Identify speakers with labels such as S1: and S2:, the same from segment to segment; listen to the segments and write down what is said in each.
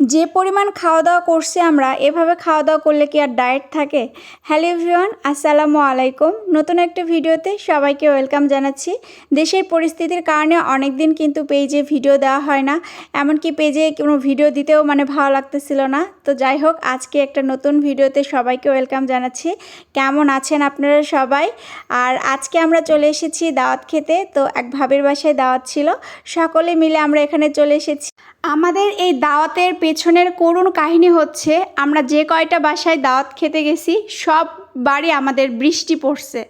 S1: যে পরিমাণ খাওয়া দাওয়া করছি আমরা, এভাবে খাওয়া দাওয়া করলে কি আর ডায়েট থাকে? হ্যালো এভরিওয়ান আসসালামু আলাইকুম। নতুন একটা ভিডিওতে সবাইকে ওয়েলকাম জানাচ্ছি। দেশের পরিস্থিতির কারণে অনেক দিন কিন্তু পেজে ভিডিও দেওয়া হয় না। এমনকি পেজে কোনো ভিডিও দিতেও মানে ভালো লাগতেছিল না। তো যাই হোক, আজকে একটা নতুন ভিডিওতে সবাইকে ওয়েলকাম জানাচ্ছি। কেমন আছেন আপনারা সবাই? আর আজকে আমরা চলে এসেছি দাওয়াত খেতে। তো এক ভাবের বাসায় দাওয়াত ছিল। সকলে মিলে আমরা এখানে চলে এসেছি। আমাদের এই দাওয়াতের পেছনের করুণ কাহিনী হচ্ছে, আমরা যে কয়টা বাসায় দাওয়াত খেতে গেছি, সব বাড়ি আমাদের বৃষ্টি পড়ছে।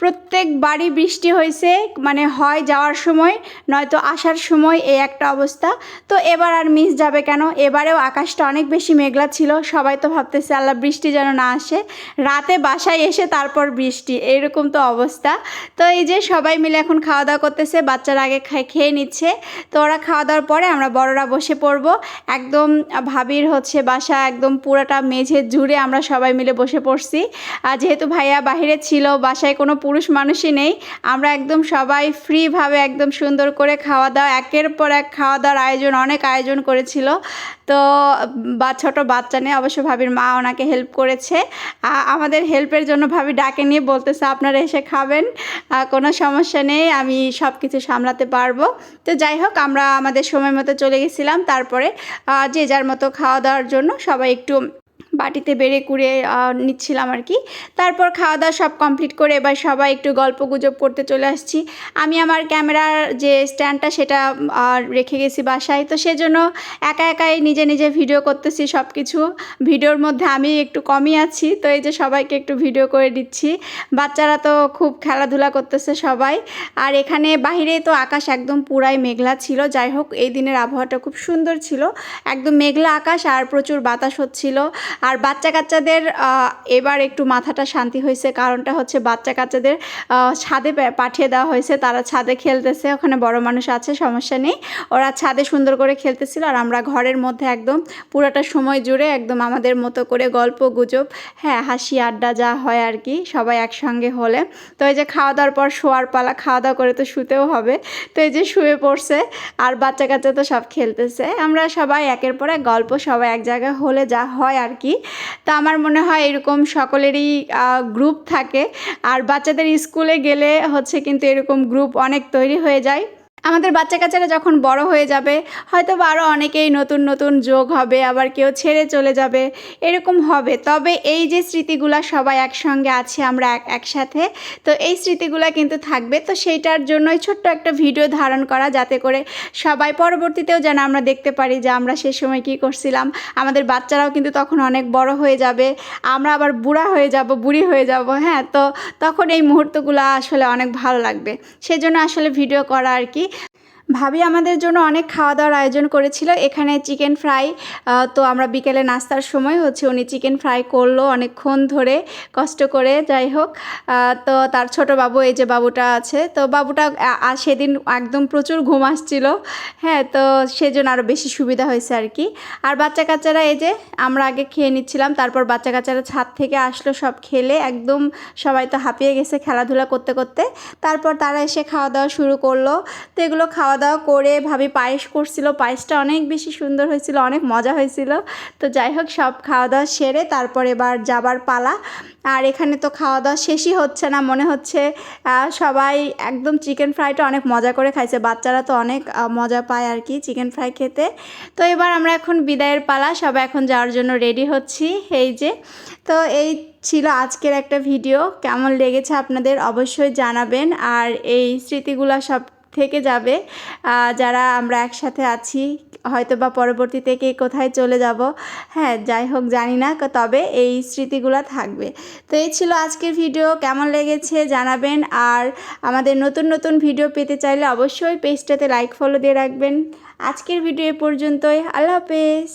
S1: প্রত্যেক বাড়ি বৃষ্টি হয়েছে মানে হয় যাওয়ার সময়, নয়তো আসার সময় এই একটা অবস্থা। তো এবার আর মিস যাবে কেন? এবারেও আকাশটা অনেক বেশি মেঘলা ছিল, সবাই তো ভাবতেছে আল্লাহ বৃষ্টি যেন না আসে। রাতে বাসায় এসে তারপর বৃষ্টি এরকম তো অবস্থা। তো এই যে সবাই মিলে এখন খাওয়া দাওয়া করতেছে, বাচ্চারা আগে খেয়ে নিচ্ছে। তো ওরা খাওয়া দাওয়ার পরে আমরা বড়রা বসে পড়ব। একদম ভাবির হচ্ছে বাসা একদম পুরোটা মেঝে জুড়ে আমরা সবাই মিলে বসে পড়ছি। আর যেহেতু ভাইয়া বাহিরে ছিল, বাসায় কোনো পুরুষ মানুষই নেই। আমরা একদম সবাই ফ্রিভাবে একদম সুন্দর করে খাওয়া দাওয়া, একের পর এক খাওয়া দাওয়ার আয়োজন, অনেক আয়োজন করেছিল। তো, বা, ছোটো বাচ্চা নিয়ে অবশ্য ভাবির মা ওনাকে হেল্প করেছে। আমাদের হেল্পের জন্য ভাবি ডাকে নিয়ে বলতেছে, আপনারা এসে খাবেন কোনো সমস্যা নেই, আমি সব কিছু সামলাতে পারব। তো যাই হোক, আমরা আমাদের সময় মতো চলে গেছিলাম। তারপরে যে যার মতো খাওয়া দাওয়ার জন্য সবাই একটু বাটিতে বেড়ে কুড়ে নিচ্ছিলাম আর কি। তারপর খাওয়া দাওয়া সব কমপ্লিট করে এবার সবাই একটু গল্প গুজব করতে চলে আসছি। আমি আমার ক্যামেরার যে স্ট্যান্ডটা সেটা রেখে গেছি বাসায়। তো সেজন্য একা একাই নিজে নিজে ভিডিও করতেছি সব কিছু ভিডিওর মধ্যে আমি একটু কমই আছি, তো এই যে সবাইকে একটু ভিডিও করে দিচ্ছি। বাচ্চারা তো খুব খেলাধুলা করতেছে সবাই। আর এখানে বাহিরে তো আকাশ একদম পুরাই মেঘলা ছিল। যাই হোক, এই দিনের আবহাওয়াটা খুব সুন্দর ছিল। একদম মেঘলা আকাশ আর প্রচুর বাতাস হচ্ছিল। আর বাচ্চা কাচ্চাদের এবার একটু মাথাটা শান্তি হয়েছে, কারণটা হচ্ছে বাচ্চা কাচ্চাদের ছাদে পাঠিয়ে দেওয়া হয়েছে। তারা ছাদে খেলতেছে, ওখানে বড় মানুষ আছে, সমস্যা নেই। ওরা ছাদে সুন্দর করে খেলতেছিল আর আমরা ঘরের মধ্যে একদম পুরোটা সময় জুড়ে একদম আমাদের মতো করে গল্প, গুজব হ্যাঁ হাসি, আড্ডা যা হয় আর কি, সবাই একসঙ্গে হলে। তো এই যে খাওয়া দাওয়ার পর শোয়ার পালা খাওয়া দাওয়া করে তো শুতেও হবে। তো এই যে শুয়ে পড়ছে, আর বাচ্চা কাচ্চা তো সব খেলতেছে। আমরা সবাই একের পর এক গল্প, সবাই এক জায়গায় হলে যা হয় আর কি। তো আমার মনে হয় এরকম সকলেরই গ্রুপ থাকে। আর বাচ্চাদের স্কুলে গেলে হচ্ছে কিন্তু এরকম গ্রুপ অনেক তৈরি হয়ে যায়। আমাদের বাচ্চা কাচ্চারা যখন বড় হয়ে যাবে হয়তো আরও অনেকেই নতুন নতুন যোগ হবে, আবার কেউ ছেড়ে চলে যাবে, এরকম হবে। তবে এই যে স্মৃতিগুলো সবাই একসঙ্গে আছে, আমরা এক, একসাথে, তো এই স্মৃতিগুলো কিন্তু থাকবে। তো সেইটার জন্যই ছোট্ট একটা ভিডিও ধারণ করা, যাতে করে সবাই পরবর্তীতেও যেন আমরা দেখতে পারি যে আমরা সে সময় কী করছিলাম। আমাদের বাচ্চারাও কিন্তু তখন অনেক বড় হয়ে যাবে, আমরা আবার বুড়া হয়ে যাব, বুড়ি হয়ে যাব হ্যাঁ? তো তখন এই মুহূর্তগুলো আসলে অনেক ভালো লাগবে। সেজন্য আসলে ভিডিও করা আর কি ভাবি আমাদের জন্য অনেক খাওয়া দাওয়ার আয়োজন করেছিল। এখানে চিকেন ফ্রাই তো আমরা বিকেলে নাস্তার সময় হচ্ছে উনি চিকেন ফ্রাই করল অনেকক্ষণ ধরে, কষ্ট করে, যাই হোক। তো তার ছোট বাবু, এই যে বাবুটা আছে, তো বাবুটা সেদিন একদম প্রচুর ঘুম আসছিল। হ্যাঁ তো সেজন্য আরও বেশি সুবিধা হয়েছে আর কি। আর বাচ্চা কাচ্চারা এই যে আমরা আগে খেয়ে নিচ্ছিলাম, তারপর বাচ্চা কাচ্চারা ছাদ থেকে আসলো সব খেলে, একদম সবাই তো হাঁপিয়ে গেছে খেলাধুলা করতে করতে। তারপর তারা এসে খাওয়া দাওয়া শুরু করল। তো এগুলো খাওয়া খাওয়া দাওয়া করে ভাবি পায়েস করছিল। পায়েসটা অনেক বেশি সুন্দর হয়েছিল, অনেক মজা হয়েছিল। তো যাই হোক, সব খাওয়া দাওয়া সেরে তারপর এবার যাবার পালা। আর এখানে তো খাওয়া দাওয়া শেষই হচ্ছে না, মনে হচ্ছে সবাই একদম চিকেন ফ্রাইটা অনেক মজা করে খাইছে। বাচ্চারা তো অনেক মজা পায় আর কি চিকেন ফ্রাই খেতে। তো এবার আমরা এখন বিদায়ের পালা, সবাই এখন যাওয়ার জন্য রেডি হচ্ছি। এই যে, তো এই ছিল আজকের একটা ভিডিও কেমন লেগেছে আপনাদের অবশ্যই জানাবেন। আর এই স্মৃতিগুলো সব থেকে যাবে। যারা আমরা একসাথে আছি হয়তো বা পরবর্তীতে কে কোথায় চলে যাব হ্যাঁ যাই হোক, জানি না তবে এই স্মৃতিগুলো থাকবে। তো এই ছিল আজকের ভিডিও, কেমন লেগেছে জানাবেন, আর আমাদের নতুন নতুন ভিডিও পেতে চাইলে অবশ্যই পেজটাতে লাইক, ফলো দিয়ে রাখবেন। আজকের ভিডিও এ পর্যন্তই, আল্লাহ হাফেজ।